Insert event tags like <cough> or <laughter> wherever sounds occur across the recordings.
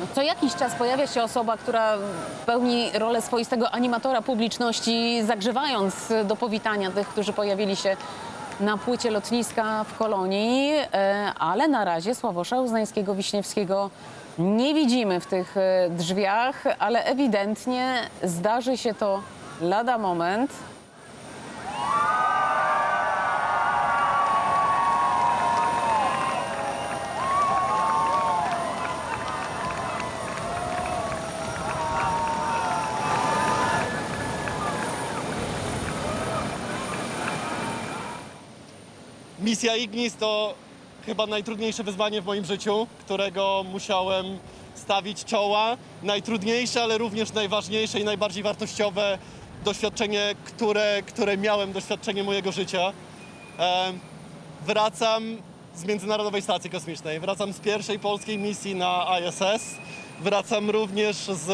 No, Co jakiś czas pojawia się osoba, która pełni rolę swoistego animatora publiczności, zagrzewając do powitania tych, którzy pojawili się na płycie lotniska w Kolonii, e, ale na razie Sławosza Uznańskiego-Wiśniewskiego nie widzimy w tych e, drzwiach, ale ewidentnie zdarzy się to lada moment. Misja Ignis to chyba najtrudniejsze wyzwanie w moim życiu, którego musiałem stawić czoła. Najtrudniejsze, ale również najważniejsze i najbardziej wartościowe doświadczenie, które, które miałem, doświadczenie mojego życia. E, wracam z Międzynarodowej Stacji Kosmicznej, wracam z pierwszej polskiej misji na ISS, wracam również z,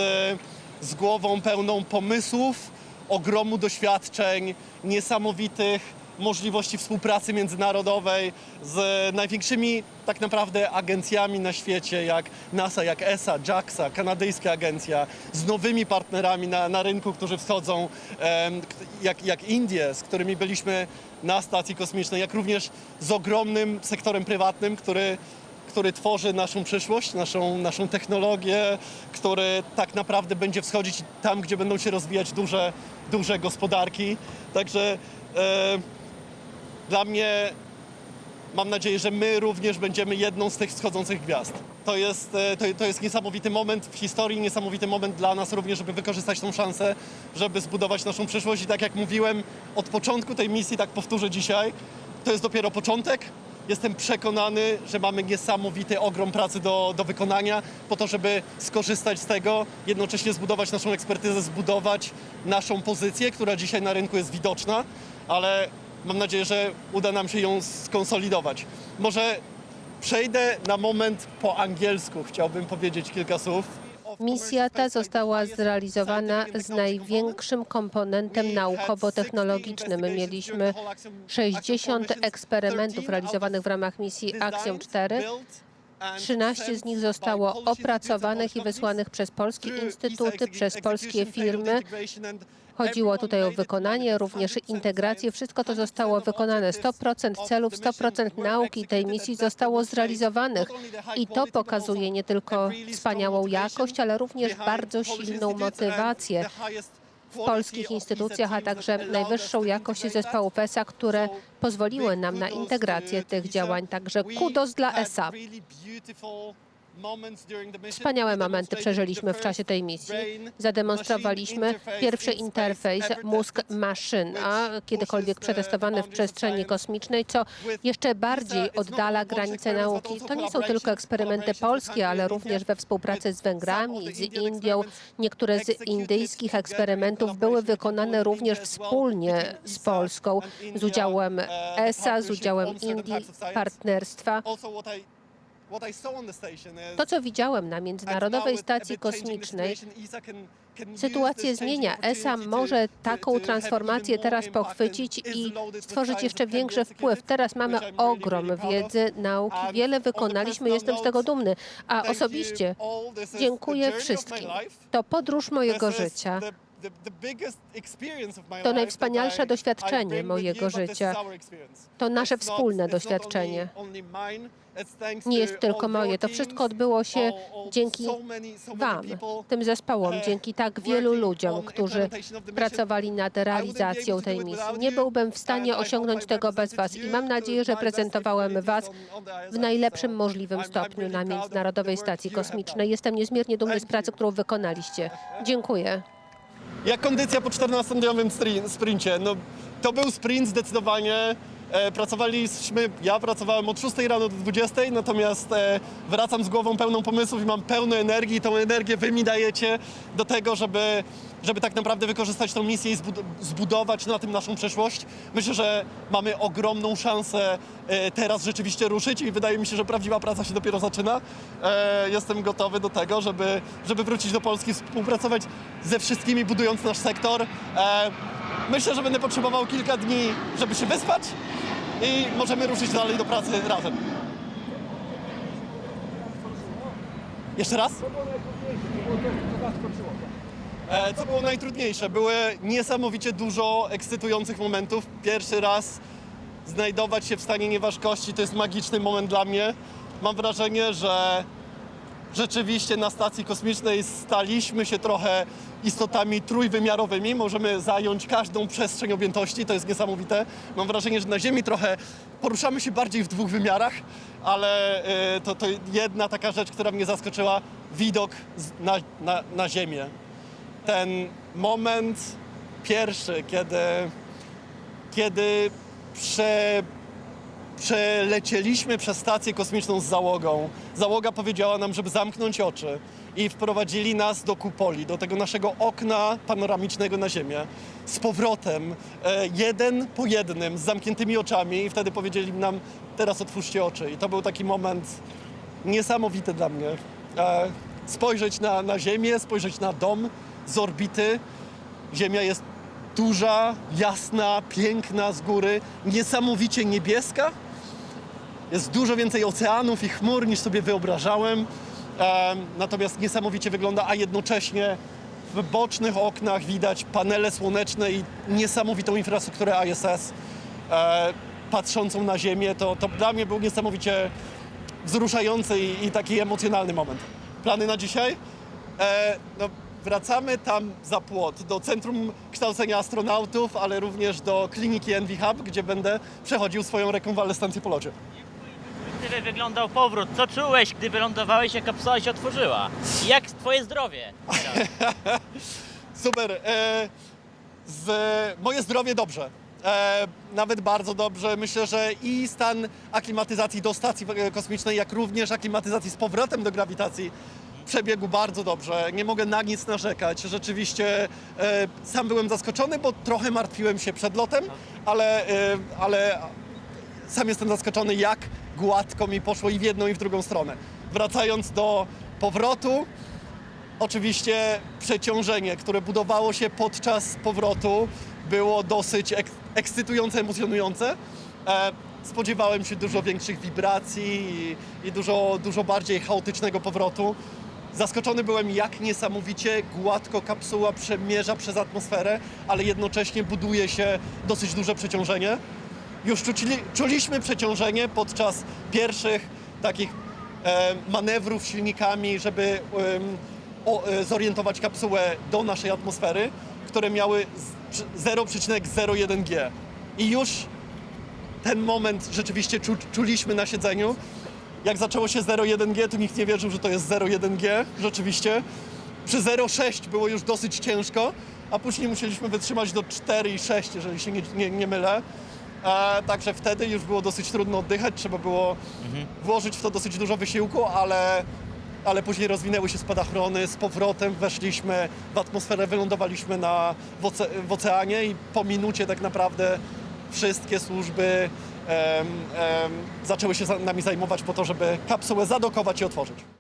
z głową pełną pomysłów, ogromu doświadczeń, niesamowitych możliwości współpracy międzynarodowej z największymi tak naprawdę agencjami na świecie, jak NASA, jak ESA, JAXA, kanadyjska agencja, z nowymi partnerami na, na rynku, którzy k- jak, jak Indie, z którymi byliśmy na stacji kosmicznej, jak również z ogromnym sektorem prywatnym, który który tworzy naszą przyszłość, naszą, naszą technologię, który tak naprawdę będzie wschodzić tam, gdzie będą się rozwijać duże, duże gospodarki. Także e, dla mnie mam nadzieję, że my również będziemy jedną z tych wschodzących gwiazd. To jest, e, to, to jest niesamowity moment w historii, niesamowity moment dla nas również, żeby wykorzystać tą szansę, żeby zbudować naszą przyszłość. I tak jak mówiłem od początku tej misji, tak powtórzę dzisiaj, to jest dopiero początek. Jestem przekonany, że mamy niesamowity ogrom pracy do, do wykonania po to, żeby skorzystać z tego, jednocześnie zbudować naszą ekspertyzę, zbudować naszą pozycję, która dzisiaj na rynku jest widoczna, ale mam nadzieję, że uda nam się ją skonsolidować. Może przejdę na moment po angielsku, chciałbym powiedzieć kilka słów. Misja ta została zrealizowana z największym komponentem naukowo-technologicznym. Mieliśmy 60 eksperymentów realizowanych w ramach misji Axiom 4. 13 z nich zostało opracowanych i wysłanych przez polskie instytuty, przez polskie firmy. Chodziło tutaj o wykonanie, również integrację. Wszystko to zostało wykonane. 100% celów, 100% nauki tej misji zostało zrealizowanych. I to pokazuje nie tylko wspaniałą jakość, ale również bardzo silną motywację polskich instytucjach, a także najwyższą jakość zespołów ESA, które pozwoliły nam na integrację tych działań. Także kudos dla ESA. Wspaniałe momenty przeżyliśmy w czasie tej misji. Zademonstrowaliśmy pierwszy interfejs mózg-maszyna, kiedykolwiek przetestowany w przestrzeni kosmicznej, co jeszcze bardziej oddala granice nauki. To nie są tylko eksperymenty polskie, ale również we współpracy z Węgrami, z Indią. Niektóre z indyjskich eksperymentów były wykonane również wspólnie z Polską, z udziałem ESA, z udziałem Indii, partnerstwa. To, co widziałem na Międzynarodowej Stacji Kosmicznej, sytuację zmienia. ESA może taką transformację teraz pochwycić i stworzyć jeszcze większy wpływ. Teraz mamy ogrom wiedzy, nauki, wiele wykonaliśmy, jestem z tego dumny. A osobiście dziękuję wszystkim. To podróż mojego życia. To najwspanialsze doświadczenie mojego życia. To nasze wspólne doświadczenie. Nie jest tylko moje. To wszystko odbyło się dzięki Wam, tym zespołom, dzięki tak wielu ludziom, którzy pracowali nad realizacją tej misji. Nie byłbym w stanie osiągnąć tego bez Was i mam nadzieję, że prezentowałem Was w najlepszym możliwym stopniu na Międzynarodowej Stacji Kosmicznej. Jestem niezmiernie dumny z pracy, którą wykonaliście. Dziękuję. Jak kondycja po 14-dniowym stri- sprincie? No, to był sprint zdecydowanie. E, pracowaliśmy, ja pracowałem od 6 rano do 20, natomiast e, wracam z głową pełną pomysłów i mam pełno energii i tą energię wy mi dajecie do tego, żeby, żeby tak naprawdę wykorzystać tą misję i zbud- zbudować na tym naszą przyszłość. Myślę, że mamy ogromną szansę e, teraz rzeczywiście ruszyć i wydaje mi się, że prawdziwa praca się dopiero zaczyna. Jestem gotowy do tego, żeby, żeby wrócić do Polski, współpracować ze wszystkimi, budując nasz sektor. Myślę, że będę potrzebował kilka dni, żeby się wyspać i możemy ruszyć dalej do pracy razem. Jeszcze raz? E, Co było najtrudniejsze? Były niesamowicie dużo ekscytujących momentów. Pierwszy raz znajdować się w stanie nieważkości to jest magiczny moment dla mnie. Mam wrażenie, że rzeczywiście na stacji kosmicznej staliśmy się trochę istotami trójwymiarowymi. Możemy zająć każdą przestrzeń objętości, to jest niesamowite. Mam wrażenie, że na Ziemi trochę poruszamy się bardziej w dwóch wymiarach, ale y, to, to jedna taka rzecz, która mnie zaskoczyła, widok na, na, na Ziemię. Ten moment pierwszy, kiedy, kiedy prze, przelecieliśmy przez stację kosmiczną z załogą. Załoga powiedziała nam, żeby zamknąć oczy i wprowadzili nas do kupoli, do tego naszego okna panoramicznego na Ziemię. Z powrotem, e, jeden po jednym, z zamkniętymi oczami i wtedy powiedzieli nam, teraz otwórzcie oczy. I to był taki moment niesamowity dla mnie. E, spojrzeć na, na Ziemię, spojrzeć na dom z orbity. Ziemia jest duża, jasna, piękna z góry, niesamowicie niebieska. Jest dużo więcej oceanów i chmur niż sobie wyobrażałem. Em, natomiast niesamowicie wygląda, a jednocześnie w bocznych oknach widać panele słoneczne i niesamowitą infrastrukturę ISS e, patrzącą na Ziemię. To, to dla mnie był niesamowicie wzruszający i, i taki emocjonalny moment. Plany na dzisiaj? E, no, wracamy tam za płot, do Centrum Kształcenia Astronautów, ale również do kliniki Envy Hub, gdzie będę przechodził swoją rekonwalescencję po locie. Gdyby wyglądał powrót, co czułeś, gdy wylądowałeś, jak kapsuła się otworzyła? I Jak twoje zdrowie? teraz? <laughs> Super. E, z, moje zdrowie dobrze. E, nawet bardzo dobrze. Myślę, że i stan aklimatyzacji do stacji e, kosmicznej, jak również aklimatyzacji z powrotem do grawitacji przebiegł bardzo dobrze. Nie mogę na nic narzekać. Rzeczywiście e, sam byłem zaskoczony, bo trochę martwiłem się przed lotem, ale, e, ale sam jestem zaskoczony, jak gładko mi poszło i w jedną, i w drugą stronę. Wracając do powrotu, Oczywiście przeciążenie, które budowało się podczas powrotu, było dosyć ek- ekscytujące, emocjonujące. E, spodziewałem się dużo większych wibracji i, i dużo, dużo bardziej chaotycznego powrotu. Zaskoczony byłem, jak niesamowicie gładko kapsuła przemierza przez atmosferę, ale jednocześnie buduje się dosyć duże przeciążenie. Już czuliśmy przeciążenie podczas pierwszych takich e, manewrów silnikami, żeby o, e, zorientować kapsułę do naszej atmosfery, które miały z- przy- 0,01 G. I już ten moment rzeczywiście czu, czuliśmy na siedzeniu. Jak zaczęło się 0,1 G, to nikt nie wierzył, że to jest 0,1 G, rzeczywiście. Przy 0,6 było już dosyć ciężko, a później musieliśmy wytrzymać do 4,6, jeżeli się nie, nie, nie mylę. E, także wtedy już było dosyć trudno oddychać, trzeba było włożyć w to dosyć dużo wysiłku, ale, ale później rozwinęły się spadochrony, z powrotem weszliśmy w atmosferę, wylądowaliśmy na, w, oce, w oceanie i po minucie tak naprawdę wszystkie służby em, em, zaczęły się za, nami zajmować po to, żeby kapsułę zadokować i otworzyć.